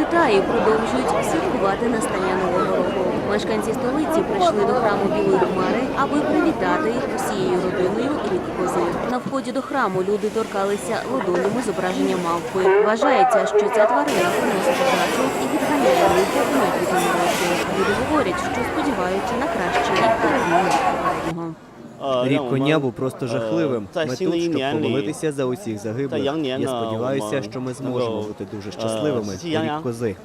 Китаї продовжують святкувати настання нового року. Мешканці столиці прийшли до храму Білої Хмари, аби привітати усією родиною рік кози. На вході до храму люди торкалися ладонями зображення мавпи. Вважається, що ця тварина приносить говорять, що сподіваються на краще перемоги. Рік коня був просто жахливим. Ми тут, щоб помолитися за усіх загиблих. Я сподіваюся, що ми зможемо бути дуже щасливими. Рік кози.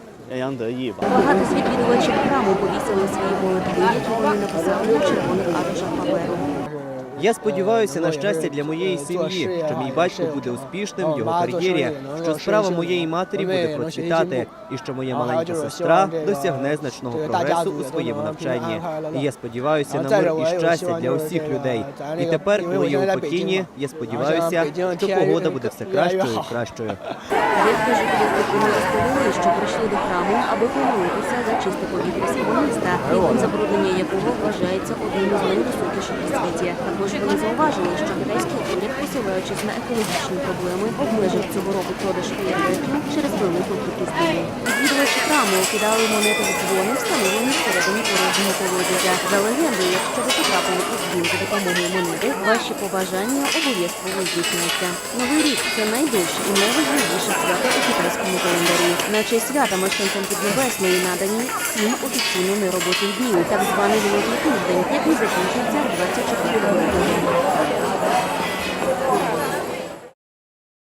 Багато з відвідувачів храму повісили свої молитви, які вони написали на червоних аркушах паперу. Я сподіваюся на щастя для моєї сім'ї, що мій батько буде успішним в його кар'єрі, що справа моєї матері буде процвітати, і що моя маленька сестра досягне значного прогресу у своєму навчанні. І я сподіваюся на мир і щастя для усіх людей. І тепер, коли я у покійні, я сподіваюся, що погода буде все кращою і кращою. Жителів що прийшли до храму, аби помолитися за чисте повітря рівень забруднення якого вважається одним із найвисокіших у світі. Також вони зауважили, що китайський уряд, посилаючись на екологічні проблеми, обмежив цього року продаж феєрверків через велику кількість диму. Відвідувачі храму кидали монети в дзвони, встановлені всередині порожнього колодязя. За легендою, якщо ви потрапили у дім за допомогою монети, ваші побажання обов'язково здійсняться. Новий рік це найдовше і найважливіше свято у китайському календарі. На честь свята мешканцям Піднебесної надані сім офіційно неробочих днів, так званий Великий тиждень, який закінчується 24 лютого.